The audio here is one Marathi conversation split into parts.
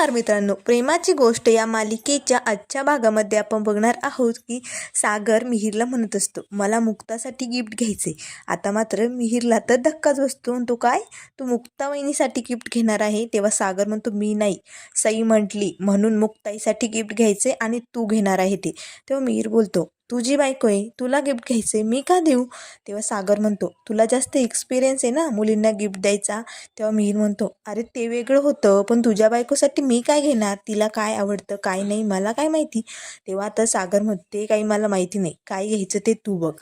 नमस्कार मित्रांनो. प्रेमाची गोष्ट या मालिकेच्या आजच्या भागामध्ये आपण बघणार आहोत की सागर मिहिरला म्हणत असतो मला मुक्तासाठी गिफ्ट घ्यायचे आता मात्र मिहिरला तर धक्काच बसतो. म्हणतो काय? तू मुक्ता वहिनीसाठी गिफ्ट घेणार आहे. तेव्हा सागर म्हणतो मी नाही. सई म्हटली म्हणून मुक्ताईसाठी गिफ्ट घ्यायचे आणि तू घेणार आहे ते. तेव्हा मिहिर बोलतो तुझी बायको आहे तुला गिफ्ट घ्यायचे मी का देऊ? तेव्हा सागर म्हणतो तुला जास्त एक्सपिरियन्स आहे ना मुलींना गिफ्ट द्यायचा. तेव्हा मिहिर म्हणतो अरे ते वेगळं होतं पण तुझ्या बायकोसाठी मी काय घेणार? तिला काय आवडतं काय नाही मला काय माहिती? तेव्हा आता सागर म्हणते काही मला माहिती नाही काय घ्यायचं ते तू बघ.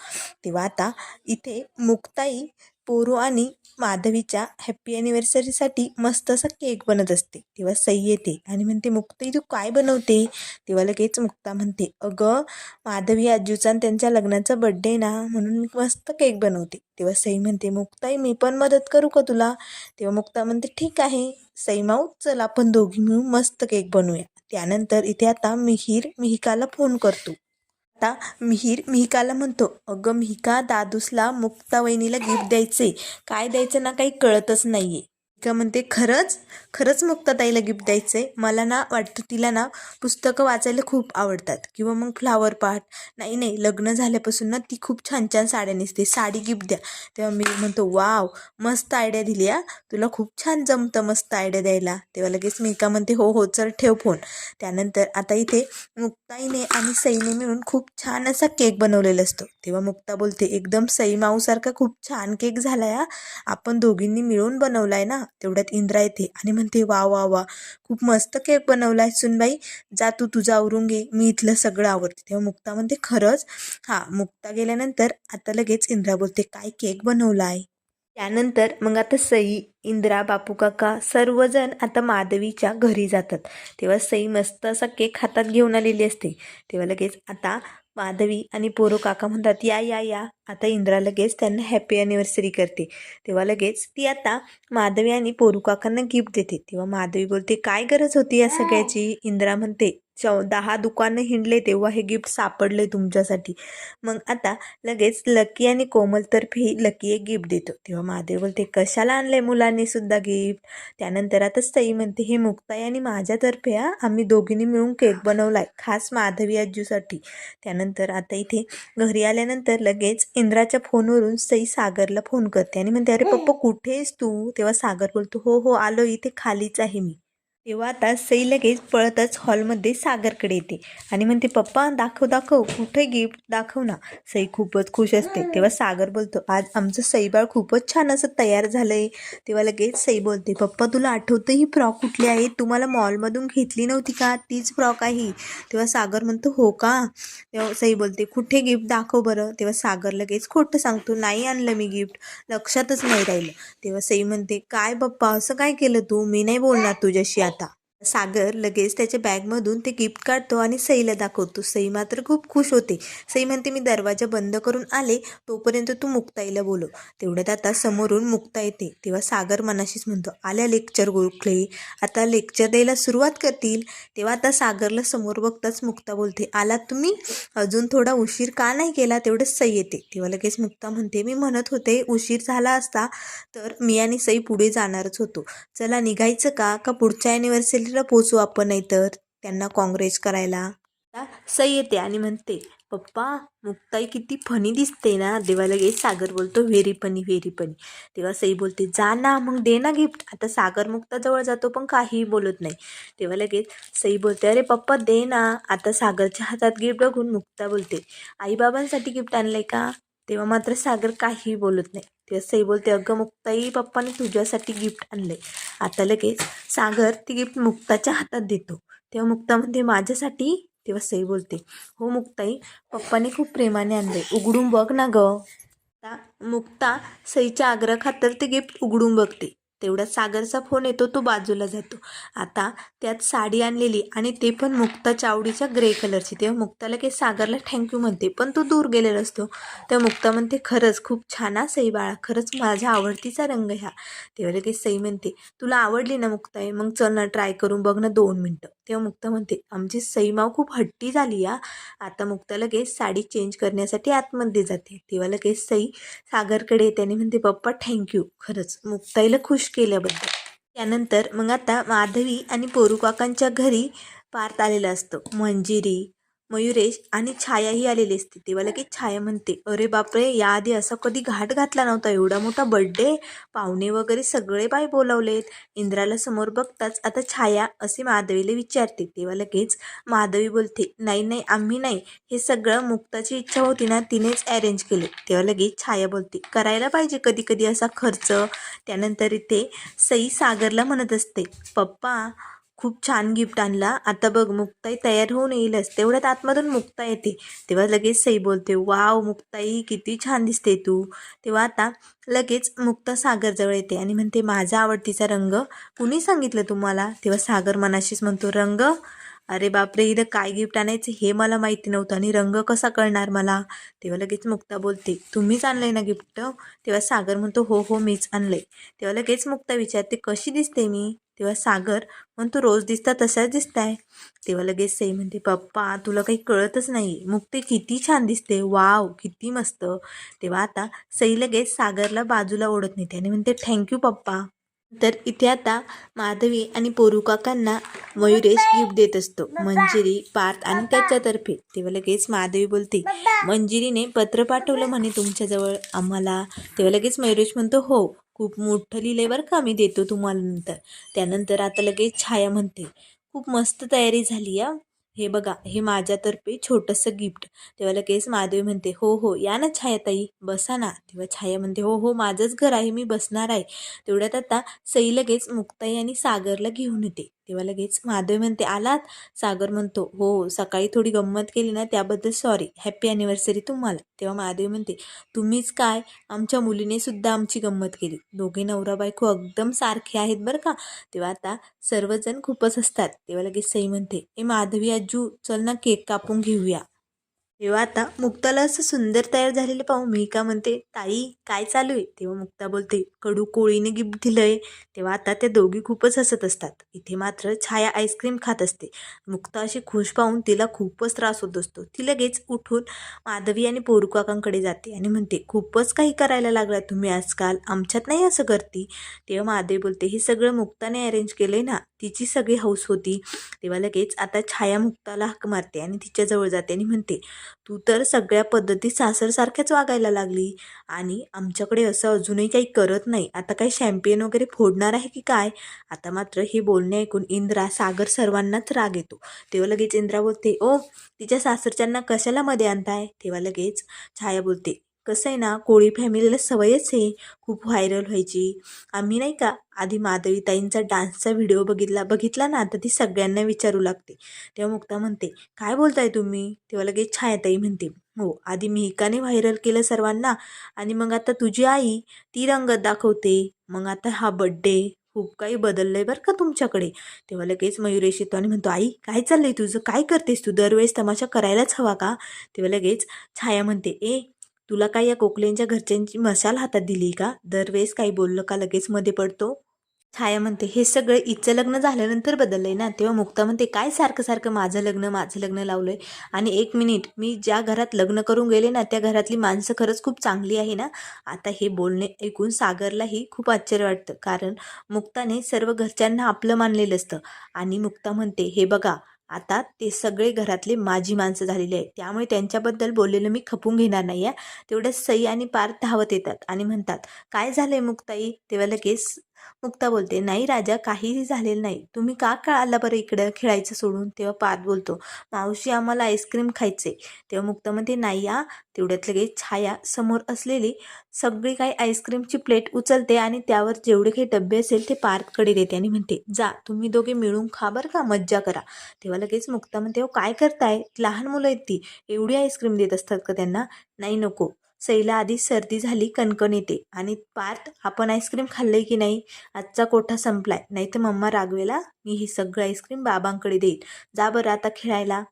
तेव्हा आता इथे मुक्ताई पोरू आणि माधवीच्या हॅप्पी ॲनिव्हर्सरीसाठी मस्त असा केक बनत असते. तेव्हा सई येते आणि म्हणते मुक्ताई तू काय बनवते? तेव्हा लगेच मुक्ता म्हणते अगं माधवी आजूचा आणि त्यांच्या लग्नाचा बड्डे ना म्हणून मी मस्त केक बनवते. तेव्हा सई म्हणते मुक्ताई मी पण मदत करू का तुला? तेव्हा मुक्ता म्हणते ठीक आहे. सई माऊ चल आपण दोघी मिळून मस्त केक बनवूया. त्यानंतर इथे आता मिहीर मिहिकाला फोन करतो. आता मिहीर मिहिकाला म्हणतो अगं मिहिका दादूसला मुक्ता वहिनीला गिफ्ट द्यायचे काय द्यायचं ना काही कळतच नाहीये. का म्हणते खरंच खरंच मुक्ताताईला गिफ्ट द्यायचं आहे मला ना वाटतं तिला ना पुस्तकं वाचायला खूप आवडतात. किंवा मग फ्लावर पार्ट नाही नाही लग्न झाल्यापासून ना ती खूप छान छान साड्या नेसते. साडी गिफ्ट द्या. तेव्हा मी म्हणतो वाव मस्त आयडिया दिली आ तुला खूप छान जमतं मस्त आयडिया द्यायला. तेव्हा लगेच मी का म्हणते हो हो चल ठेव फोन त्यानंतर आता इथे मुक्ताईने आणि सईने मिळून खूप छान असा केक बनवलेला असतो. तेव्हा मुक्ता बोलते एकदम सई माऊसारखा खूप छान केक झालाय हा. आपण दोघींनी मिळून बनवलाय ना. तेवढ्यात इंद्रा येते आणि म्हणते वा वा वा खूप मस्त केक बनवलाय सुनबाई. जा तू तुझा आवरून घे. मी इथलं सगळं आवडते तेव्हा मुक्ता म्हणते खरंच? हां मुक्ता गेल्यानंतर आता लगेच इंद्रा बोलते काय केक बनवलाय? त्यानंतर मग आता सई इंद्रा बापू काका सर्वजण आता माधवीच्या घरी जातात. तेव्हा सई मस्त असा केक हातात घेऊन आलेली असते. तेव्हा लगेच आता माधवी आणि पोरो काका म्हणतात या या या. आता इंद्रा लगेच त्यांना हॅपी ॲनिव्हर्सरी करते. तेव्हा लगेच ती आता माधवी आणि पोरू काकांना गिफ्ट देते. तेव्हा माधवी बोलते काय गरज होती या सगळ्याची? इंद्रा म्हणते चौ दहा दुकानं हिंडले तेव्हा हे गिफ्ट सापडले तुमच्यासाठी. मग आता लगेच लकी आणि कोमलतर्फे लकी एक गिफ्ट देतो. तेव्हा महादेव बोलते कशाला आणलंय मुलांनी सुद्धा गिफ्ट त्यानंतर आता सई म्हणते हे मुक्ताई आणि माझ्यातर्फे हा आम्ही दोघींनी मिळून केक बनवलाय खास माधवी आजूसाठी. त्यानंतर आता इथे घरी आल्यानंतर लगेच इंद्राच्या फोनवरून सई सागरला फोन करते आणि म्हणते अरे पप्पा कुठे आहेस तू? तेव्हा सागर बोलतो हो हो आलो इथे खालीच आहे मी. तेव्हा आता सई लगेच पळतच हॉलमध्ये सागरकडे येते. आणि म्हणते पप्पा दाखव दाखव. कुठे गिफ्ट? दाखव ना. सई खूपच खुश असते. तेव्हा सागर बोलतो आज आमचं सईबाळ खूपच छान असं तयार झालंय. तेव्हा लगेच सई बोलते पप्पा तुला आठवतं ही फ्रॉक कुठली आहे? तुम्हाला मॉलमधून घेतली नव्हती का? तीच फ्रॉक आहे. तेव्हा सागर म्हणतो हो का? तेव्हा सई बोलते कुठे गिफ्ट? दाखव बरं. तेव्हा सागर लगेच खोटं सांगतो नाही आणलं मी गिफ्ट. लक्षातच नाही राहिलं. तेव्हा सई म्हणते काय पप्पा असं काय केलं तू? मी नाही बोलणार तुझ्याशी आता. सागर लगेच त्याच्या बॅगमधून ते गिफ्ट काढतो आणि सईला दाखवतो. सई मात्र खूप खुश होते. सई म्हणते मी दरवाजा बंद करून आले तोपर्यंत तू मुक्ताईला बोलो तेवढ्यात आता समोरून मुक्ता येते. तेव्हा सागर मनाशीच म्हणतो आल्या लेक्चर गोळखले आता लेक्चर द्यायला सुरुवात करतील. तेव्हा आता सागरला समोर बघताच मुक्ता बोलते आला तुम्ही? अजून थोडा उशीर का नाही केला? तेवढंच सई येते. तेव्हा लगेच मुक्ता म्हणते मी म्हणत होते उशीर झाला असता तर मी आणि सई पुढे जाणारच होतो. चला निघायचं का? का पुढच्या दिल्लीला पोचू आपण नाहीतर? त्यांना काँग्रेस करायला. सई येते आणि म्हणते पप्पा मुक्ताई किती फनी दिसते ना. देवा लगेच सागर बोलतो व्हेरी फनी व्हेरी फनी. तेव्हा सई बोलते जा ना मग दे ना गिफ्ट. आता सागर मुक्ताजवळ जातो पण काहीही बोलत नाही. तेव्हा लगेच सई बोलते अरे पप्पा दे ना. आता सागरच्या हातात गिफ्ट बघून मुक्ता बोलते आईबाबांसाठी गिफ्ट आणलंय का? तेव्हा मात्र सागर काहीही बोलत नाही. तेव्हा असंही बोलते अगं मुक्ताई पप्पाने तुझ्यासाठी गिफ्ट आणलंय. आता लगेच सागर ती गिफ्ट मुक्ताच्या हातात देतो. तेव्हा मुक्ता म्हणते माझ्यासाठी? तेव्हा सई बोलते हो मुक्ताई पप्पाने खूप प्रेमाने आणले उघडून बघ ना ग. मुक्ता सईच्या आग्रह खातर ते गिफ्ट उघडून बघते. तेवढ्यात सागरचा फोन येतो तो बाजूला जातो. आता त्यात साडी आणलेली आणि ते पण मुक्ताच्या आवडीच्या ग्रे कलरची. तेव्हा मुक्ताला काही सागरला थँक्यू म्हणते पण तो दूर गेलेला असतो. तेव्हा मुक्ता म्हणते खरंच खूप छान हा सई बाळा खरंच माझ्या आवडतीचा रंग ह्या. तेव्हा लगेच सई म्हणते तुला आवडली ना मुक्ताई मग चल ना ट्राय करून बघ ना दोन मिनटं. तेव्हा मुक्ता म्हणते आमची सईमाव खूप हट्टी झाली या आता मुक्ता लगेच साडी चेंज करण्यासाठी आतमध्ये जाते. तेव्हा लगेच सई सागरकडे येते आणि म्हणते पप्पा थँक्यू खरंच मुक्ताईला खुश केल्याबद्दल. त्यानंतर मग आता माधवी आणि पोरूकाकांच्या घरी पार्थ आलेला असतो. मंजिरी मयुरेश आणि छायाही आलेली असते. तेव्हा लगेच छाया म्हणते अरे बापरे याआधी असा कधी घाट घातला नव्हता? एवढा मोठा बड्डे पाहुणे वगैरे सगळे बाय बोलावलेत. इंद्राला समोर बघताच आता छाया असे माधवीला विचारते. तेव्हा लगेच माधवी बोलते नाही नाही आम्ही नाही. हे सगळं मुक्ताची इच्छा होती ना तिनेच अरेंज केले. तेव्हा लगेच छाया बोलते करायला पाहिजे कधी कधी असा खर्च. त्यानंतर इथे सई सागरला म्हणत असते पप्पा खूप छान गिफ्ट आणला. आता बघ मुक्ताई तयार होऊन येईलच. तेवढ्यात आतमधून मुक्ता येते. तेव्हा लगेच सई बोलते वाव मुक्ताई किती छान दिसते तू. तेव्हा आता लगेच मुक्ता सागरजवळ येते आणि म्हणते माझा आवडतीचा रंग कुणी सांगितलं तुम्हाला? तेव्हा सागर मनाशीच म्हणतो रंग अरे बापरे इथं काय गिफ्ट आणायचं हे मला माहिती नव्हतं आणि रंग कसा कळणार मला? तेव्हा लगेच मुक्ता बोलते तुम्हीच आणलंय ना गिफ्ट? तेव्हा सागर म्हणतो हो हो मीच आणलंय. तेव्हा लगेच मुक्ता विचारते कशी दिसते मी? तेव्हा सागर म्हणतो रोज दिसता तसाच दिसताय. तेव्हा लगेच सई म्हणते पप्पा तुला काही कळतच नाही. मुक्ते किती छान दिसते. वाव किती मस्त. तेव्हा आता सई लगेच सागरला बाजूला ओढत नेते आणि म्हणते थँक्यू पप्पा. तर इथे आता माधवी आणि पोरू काकांना मयुरेश गिफ्ट देत असतो. मंजिरी पार्थ आणि त्याच्यातर्फे. तेव्हा लगेच माधवी बोलते. मंजिरीने पत्र पाठवलं म्हणे तुमच्याजवळ आम्हाला. तेव्हा लगेच मयुरेश म्हणतो हो खूप मोठं लिहिलंय बरं का मी देतो तुम्हाला नंतर. त्यानंतर आता लगेच छाया म्हणते खूप मस्त तयारी झाली या हे बघा हे माझ्यातर्फे छोटंसं गिफ्ट. तेव्हा लगेच माधवी म्हणते हो हो या ना छायाताई बसा ना. तेव्हा छाया म्हणते हो हो माझंच घर आहे मी बसणार आहे. तेवढ्यात आता सई लगेच मुक्ताई आणि सागरला घेऊन येते. तेव्हा लगेच माधवी म्हणते आलात? सागर म्हणतो हो सकाळी थोडी गंमत केली ना त्याबद्दल सॉरी हॅपी ॲनिव्हर्सरी तुम्हाला. तेव्हा माधवी म्हणते तुम्हीच काय? आमच्या मुलीने सुद्धा आमची गंमत केली. दोघे नवरा बायको एकदम सारखे आहेत बरं का? तेव्हा आता सर्वजण खूपच असतात तेव्हा लगेच सई म्हणते ए माधवी आजू चल ना केक कापून घेऊया. तेव्हा आता मुक्ताला असं सुंदर तयार झालेलं पाहू मी का म्हणते ताई काय चालू आहे? तेव्हा मुक्ता बोलते कडू कोळीने गिफ्ट दिलंय. तेव्हा आता त्या दोघी खूपच हसत असतात. इथे मात्र छाया आईस्क्रीम खात असते. मुक्ता अशी खुश पाहून तिला खूपच त्रास होत असतो. ती लगेच उठून माधवी आणि पोरुकाकांकडे जाते आणि म्हणते खूपच काही करायला लागला तुम्ही आजकाल. आमच्यात नाही असं करती? तेव्हा माधवी बोलते हे सगळं मुक्ताने अरेंज केलंय ना? तिची सगळी हौस होती. तेव्हा लगेच आता छाया मुक्ताला हक मारते आणि तिच्याजवळ जाते आणि म्हणते तू तर सगळ्या पद्धती सासरसारख्याच वागायला लागली. आणि आमच्याकडे असं अजूनही काही करत नाही. आता काही शॅम्पियन वगैरे फोडणार आहे की काय? आता मात्र हे बोलणे ऐकून इंद्रा सागर सर्वांनाच राग येतो. तेव्हा लगेच इंद्रा बोलते ओ तिच्या सासरच्यांना कशाला मध्ये आणताय? तेव्हा लगेच छाया बोलते कसं आहे ना कोळी फॅमिलीला सवयच आहे खूप व्हायरल व्हायची. आम्ही नाही का आधी माधवीताईंचा डान्सचा व्हिडिओ बघितला बघितला ना तर ती सगळ्यांना विचारू लागते. तेव्हा मुक्ता म्हणते काय बोलताय तुम्ही? तेव्हा लगेच छायाताई म्हणते. हो आधी मिहिकाने व्हायरल केलं सर्वांना आणि मग आता तुझी आई ती रंगत दाखवते. मग आता हा बड्डे खूप काही बदललंय बरं का तुमच्याकडे. तेव्हा लगेच मयुरेश येतो आणि म्हणतो आई काय चाललंय तुझं? काय करतेस तू? दरवेळेस तमाशा करायलाच हवा का? तेव्हा लगेच छाया म्हणते ए तुला काय या कोकलेंच्या घरच्यांची मशाल हातात दिली का? दरवेळेस काही बोललं का लगेच मध्ये पडतो? छाया म्हणते हे सगळं इथचं लग्न झाल्यानंतर बदललंय ना. तेव्हा मुक्ता म्हणते काय सारखं सारखं माझं लग्न माझं लग्न लावलंय? आणि एक मिनिट मी ज्या घरात लग्न करून गेले ना त्या घरातली माणसं खरंच खूप चांगली आहे ना? आता हे बोलणे ऐकून सागरलाही खूप आश्चर्य वाटतं कारण मुक्ताने सर्व घरच्यांना आपलं मानलेलं असतं. आणि मुक्ता म्हणते हे बघा आता ते सगळे घरातले माझी माणसं झालेली आहेत. त्यामुळे त्यांच्याबद्दल बोललेलं मी खपून घेणार नाही आहे तेवढ्याच सई आणि पार्थ धावत येतात आणि म्हणतात काय झालं आहे मुक्ताई? तेव्हा लगेच मुक्ता बोलते नाही राजा काहीही झालेलं नाही. तुम्ही का का आला बरं इकडं खेळायचं सोडून? तेव्हा पार्थ बोलतो मावशी आम्हाला आईस्क्रीम खायचे तेव्हा मुक्ता म्हणते नाही या तेवढ्यात लगेच छाया समोर असलेली सगळी काही आईस्क्रीमची प्लेट उचलते आणि त्यावर जेवढे काही डबे असेल ते पार्थकडे देते. आणि म्हणते जा तुम्ही दोघे मिळून खा बरं का मज्जा करा. तेव्हा लगेच मुक्ता म्हणते हो काय करताय? लहान मुलं आहेत ती. एवढी आईस्क्रीम देत असतात का त्यांना? नाही नको. सईला आधी सर्दी झाली कणकण येते. आणि पार्थ आपण आईस्क्रीम खाल्लंय की नाही? आजचा कोठा संपलाय. नाही तर मम्मा रागवेला मी ही सगळं आईस्क्रीम बाबांकडे देईल जा बरं आता खेळायला.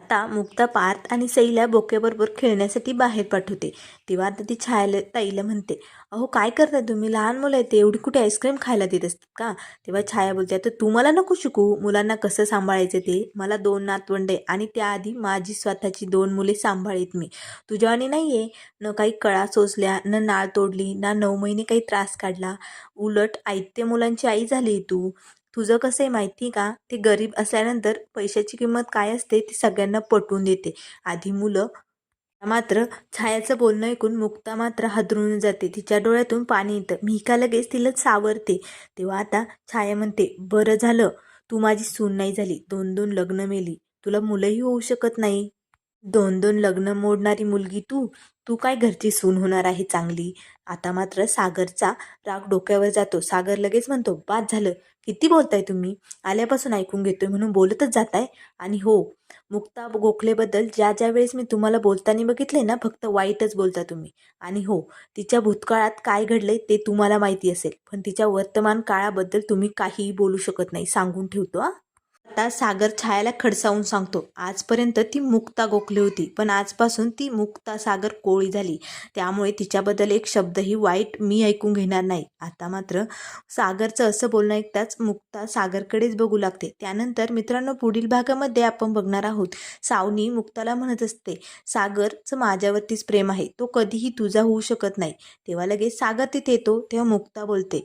आता मुक्ता पार्थ आणि सईला बोक्याबरोबर खेळण्यासाठी बाहेर पाठवते. तेव्हा आता ती छायाला ताईला म्हणते अहो काय करताय तुम्ही? लहान मुलं आहेत एवढी कुठे आईस्क्रीम खायला देत असतात का? तेव्हा छाया बोलते आता तू मला नको शिकू. मुलांना कसं सांभाळायचं ते? मला दोन नातवंड आहे आणि त्याआधी माझी स्वतःची दोन मुले सांभाळीत मी. तुझ्यावानी नाही आहे न काही कळा सोसल्या न नाळ तोडली ना नऊ महिने काही त्रास काढला. उलट आयत्या मुलांची आई झाली तू. तुझं कसं आहे माहिती का? ते गरीब असल्यानंतर पैशाची किंमत काय असते ती सगळ्यांना पटवून देते. आधी मुलं मात्र छायाचं बोलणं ऐकून मुक्ता मात्र हादरून जाते. तिच्या डोळ्यातून पाणी येतं. मी का लगेच तिला सावरते? तेव्हा आता छाया म्हणते बरं झालं. तू माझी सून नाही झाली. दोन दोन लग्न मेली. तुला मुलंही होऊ शकत नाही. दोन दोन लग्न मोडणारी मुलगी तू. तू काय घरची सून होणार आहे चांगली? आता मात्र सागरचा राग डोक्यावर जातो. सागर लगेच म्हणतो बाद झालं. किती बोलताय तुम्ही? आल्यापासून ऐकून घेतोय म्हणून बोलतच जाताय. आणि हो मुक्ता गोखलेबद्दल ज्या ज्या वेळेस मी तुम्हाला बोलताना बघितले ना फक्त वाईटच बोलता तुम्ही. आणि हो तिच्या भूतकाळात काय घडलंय ते तुम्हाला माहिती असेल. पण तिच्या वर्तमान काळाबद्दल तुम्ही काहीही बोलू शकत नाही सांगून ठेवतो हा. आता सागर छायाला खडसावून सांगतो आजपर्यंत ती मुक्ता गोखली होती पण आजपासून ती मुक्ता सागर कोळी झाली. त्यामुळे तिच्याबद्दल एक शब्दही वाईट मी ऐकून घेणार नाही. आता मात्र सागरचं असं बोलणं ऐकताच मुक्ता सागरकडेच बघू लागते. त्यानंतर मित्रांनो पुढील भागामध्ये आपण बघणार आहोत. सावनी मुक्ताला म्हणत असते सागरचं माझ्यावरतीच प्रेम आहे. तो कधीही तुझा होऊ शकत नाही. तेव्हा लगेच सागर तिथे येतो तेव्हा मुक्ता बोलते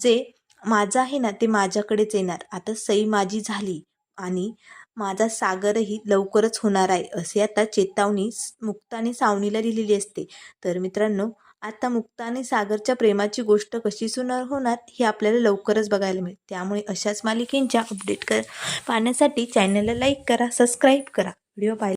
जे माझं आहे ना ते माझ्याकडेच येणार. आता सई माझी झाली आणि माझा सागरही लवकरच होणार आहे असे आता चेतावणी मुक्ताने सावणीला लिहिलेली दिलेली असते. तर मित्रांनो आता मुक्ताने सागरच्या प्रेमाची गोष्ट कशी सुनार होणार हे आपल्याला लवकरच बघायला मिळेल. त्यामुळे अशाच मालिकेंच्या अपडेट कर पाहण्यासाठी चॅनलला लाईक करा सबस्क्राईब करा. व्हिडिओ पाहिजे